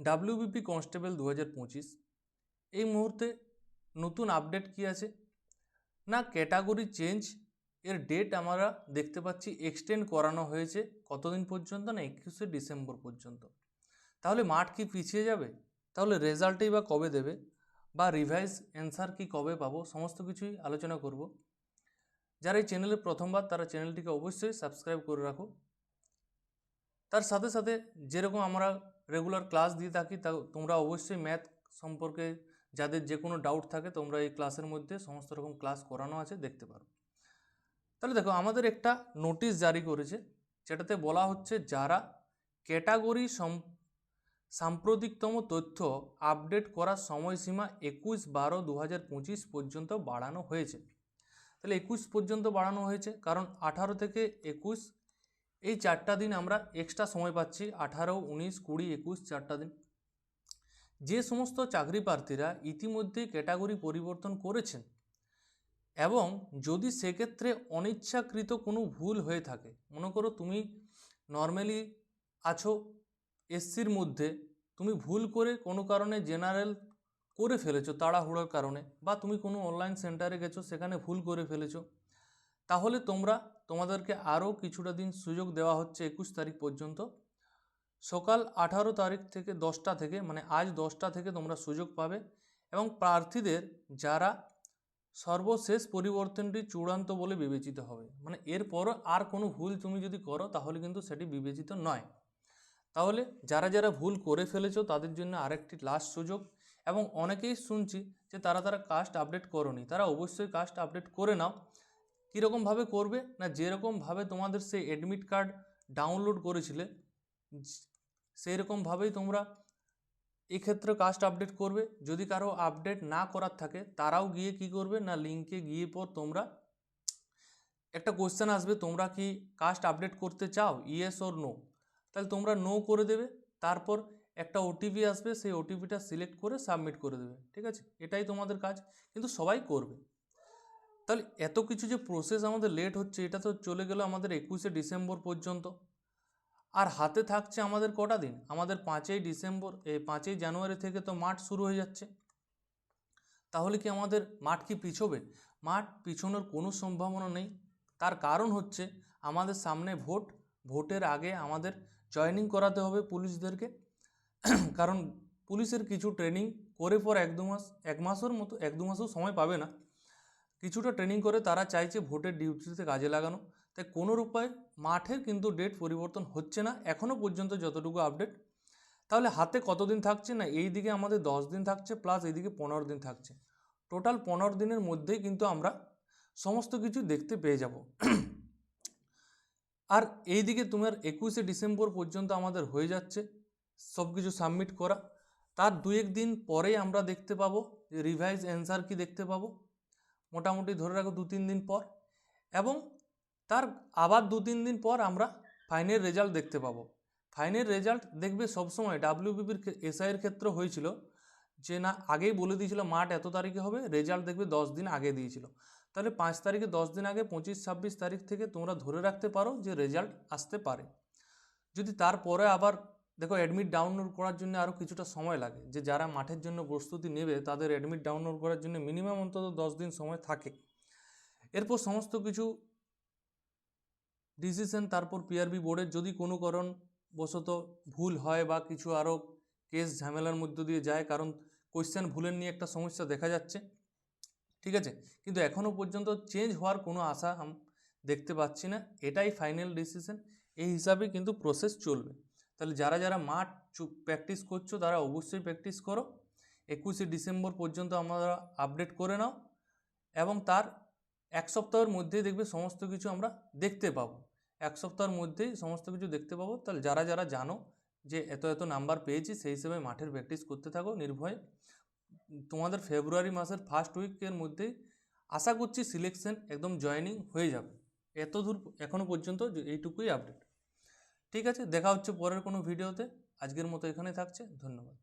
WBP constable দু হাজার পঁচিশ। এই মুহূর্তে নতুন আপডেট কি আছে? না ক্যাটাগরি চেঞ্জ এর ডেট আমরা দেখতে পাচ্ছি এক্সটেন্ড করানো হয়েছে কতদিন পর্যন্ত? না একুশে ডিসেম্বর পর্যন্ত। তাহলে মাঠ কি পিছিয়ে যাবে? তাহলে রেজাল্টেই বা কবে দেবে? বা রিভাইজ অ্যান্সার কি কবে পাবো? সমস্ত কিছুই আলোচনা করব। যারা এই চ্যানেলে প্রথমবার, তারা চ্যানেলটিকে অবশ্যই সাবস্ক্রাইব করে রাখো। তার সাথে সাথে যেরকম আমরা রেগুলার ক্লাস দিয়ে থাকি তা তোমরা অবশ্যই ম্যাথ সম্পর্কে যাদের যে কোনো ডাউট থাকে, তোমরা এই ক্লাসের মধ্যে সমস্ত রকম ক্লাস করানো আছে, দেখতে পারো। তাহলে দেখো, আমাদের একটা নোটিশ জারি করেছে, যেটাতে বলা হচ্ছে যারা ক্যাটাগরি সাম্প্রতিকতম তথ্য আপডেট করার সময়সীমা একুশ বারো দু পর্যন্ত বাড়ানো হয়েছে। তাহলে একুশ পর্যন্ত বাড়ানো হয়েছে, কারণ আঠারো থেকে একুশ এই চারটা দিন আমরা এক্সট্রা সময় পাচ্ছি, আঠারো, উনিশ, কুড়ি, একুশ, চারটা দিন। যে সমস্ত চাকরি প্রার্থীরা ইতিমধ্যে ক্যাটাগরি পরিবর্তন করেছেন এবং যদি সেক্ষেত্রে অনিচ্ছাকৃত কোনো ভুল হয়ে থাকে, মনে করো তুমি নর্মালি আছো এসসির মধ্যে, তুমি ভুল করে কোনো কারণে জেনারেল করে ফেলেছো তাড়াহুড়োর কারণে বা তুমি কোনো অনলাইন সেন্টারে গেছো সেখানে ভুল করে ফেলেছো তাহলে তোমরা তোমাদেরকে আরও কিছুটা দিন সুযোগ দেওয়া হচ্ছে একুশ তারিখ পর্যন্ত। সকাল আঠারো তারিখ থেকে দশটা থেকে মানে আজ দশটা থেকে তোমরা সুযোগ পাবে এবং প্রার্থীদের যারা সর্বশেষ পরিবর্তনটি চূড়ান্ত বলে বিবেচিত হবে। মানে এরপরও আর কোনো ভুল তুমি যদি করো, তাহলে কিন্তু সেটি বিবেচিত নয়। তাহলে যারা যারা ভুল করে ফেলেছো, তাদের জন্য আরেকটি লাস্ট সুযোগ এবং অনেকেই শুনছি যে তারা তারা কাস্ট আপডেট করনি। তারা অবশ্যই কাস্ট আপডেট করে নাও। কীরকমভাবে করবে না যেরকমভাবে তোমাদের সেই অ্যাডমিট কার্ড ডাউনলোড করেছিলে সেই রকমভাবেই তোমরা এক্ষেত্রে কাস্ট আপডেট করবে। যদি কারও আপডেট না করার থাকে, তারাও গিয়ে কি করবে না লিঙ্কে গিয়ে পর তোমরা একটা কোশ্চেন আসবে, তোমরা কি কাস্ট আপডেট করতে চাও ইয়েস ওর নো তাহলে তোমরা নো করে দেবে, তারপর একটা ওটিপি আসবে, সেই ওটিপিটা সিলেক্ট করে সাবমিট করে দেবে, ঠিক আছে? এটাই তোমাদের কাজ, কিন্তু সবাই করবে। তাহলে এত কিছু যে প্রসেস আমাদের লেট হচ্ছে, এটা তো চলে গেল আমাদের একুশে ডিসেম্বর পর্যন্ত। আর হাতে থাকছে আমাদের কটা দিন? আমাদের পাঁচই ডিসেম্বর এই পাঁচই জানুয়ারি থেকে তো মাঠ শুরু হয়ে যাচ্ছে। তাহলে কি আমাদের মাঠ কি পিছোবে? মাঠ পিছনোর কোনো সম্ভাবনা নেই। তার কারণ হচ্ছে আমাদের সামনে ভোট। ভোটের আগে আমাদের জয়েনিং করাতে হবে পুলিশদেরকে। কারণ পুলিশের কিছু ট্রেনিং করে পর এক দু মাস, এক মাসের মতো, এক দু মাসও সময় পাবে না। কিছুটা ট্রেনিং করে তারা চাইছে ভোটের ডিউটিতে কাজে লাগানো। তাই কোনো উপায় মাঠের কিন্তু ডেট পরিবর্তন হচ্ছে না এখনও পর্যন্ত যতটুকু আপডেট তাহলে হাতে কতদিন থাকছে না? এই দিকে আমাদের দশ দিন থাকছে প্লাস এইদিকে পনেরো দিন থাকছে। টোটাল পনেরো দিনের মধ্যেই কিন্তু আমরা সমস্ত কিছু দেখতে পেয়ে যাব। আর এইদিকে তোমার একুশে ডিসেম্বর পর্যন্ত আমাদের হয়ে যাচ্ছে সব কিছু সাবমিট করা। তার দু এক দিন পরেই আমরা দেখতে পাবো রিভাইজ অ্যান্সার কি দেখতে পাবো। মোটামুটি ধরে রাখো দু তিন দিন পর এবং তার আবার দু তিন দিন পর আমরা ফাইনের রেজাল্ট দেখতে পাবো। ফাইনের রেজাল্ট দেখবে সবসময় ডাব্লিউবিপির এসআইয়ের ক্ষেত্রে হয়েছিল যে না, আগেই বলে দিয়েছিল মাঠ এত তারিখে হবে রেজাল্ট দেখবে দশ দিন আগে দিয়েছিল। তাহলে পাঁচ তারিখে, দশ দিন আগে, পঁচিশ, ছাব্বিশ তারিখ থেকে তোমরা ধরে রাখতে পারো যে রেজাল্ট আসতে পারে। যদি তারপরে আবার দেখো অ্যাডমিট ডাউনলোড করার জন্য আরও কিছুটা সময় লাগে। যে যারা মাঠের জন্য প্রস্তুতি নেবে, তাদের অ্যাডমিট ডাউনলোড করার জন্য মিনিমাম অন্তত দশ দিন সময় থাকে। এরপর সমস্ত কিছু ডিসিশন তারপর পিআরবি বোর্ডের যদি কোনো কারণ বশত ভুল হয় বা কিছু আরও কেস ঝামেলার মধ্য দিয়ে যায়, কারণ কোয়েশ্চেন ভুলের নিয়ে একটা সমস্যা দেখা যাচ্ছে, ঠিক আছে? কিন্তু এখনও পর্যন্ত চেঞ্জ হওয়ার কোনো আশা দেখতে পাচ্ছি না। এটাই ফাইনাল ডিসিশন এই হিসাবে কিন্তু প্রসেস চলবে। তাহলে যারা যারা মাঠ প্র্যাকটিস করছ তারা অবশ্যই প্র্যাকটিস করো। একুশে ডিসেম্বর পর্যন্ত আমরা আপডেট করে নাও এবং তার এক সপ্তাহের মধ্যেই দেখবে সমস্ত কিছু আমরা দেখতে পাবো। এক সপ্তাহের মধ্যেই সমস্ত কিছু দেখতে পাবো। তাহলে যারা যারা জানো যে এত এত নাম্বার পেয়েছি, সেই হিসেবে মাঠের প্র্যাকটিস করতে থাকো নির্ভয়ে। তোমাদের ফেব্রুয়ারি মাসের ফার্স্ট উইকের মধ্যেই আশা করছি সিলেকশন একদম জয়েনিং হয়ে যাবে। এত দূর এখনও পর্যন্ত এইটুকুই আপডেট ঠিক আছে দেখা হচ্ছে পরের কোনো ভিডিওতে। আজকের মতো এখানে থাকছে ধন্যবাদ।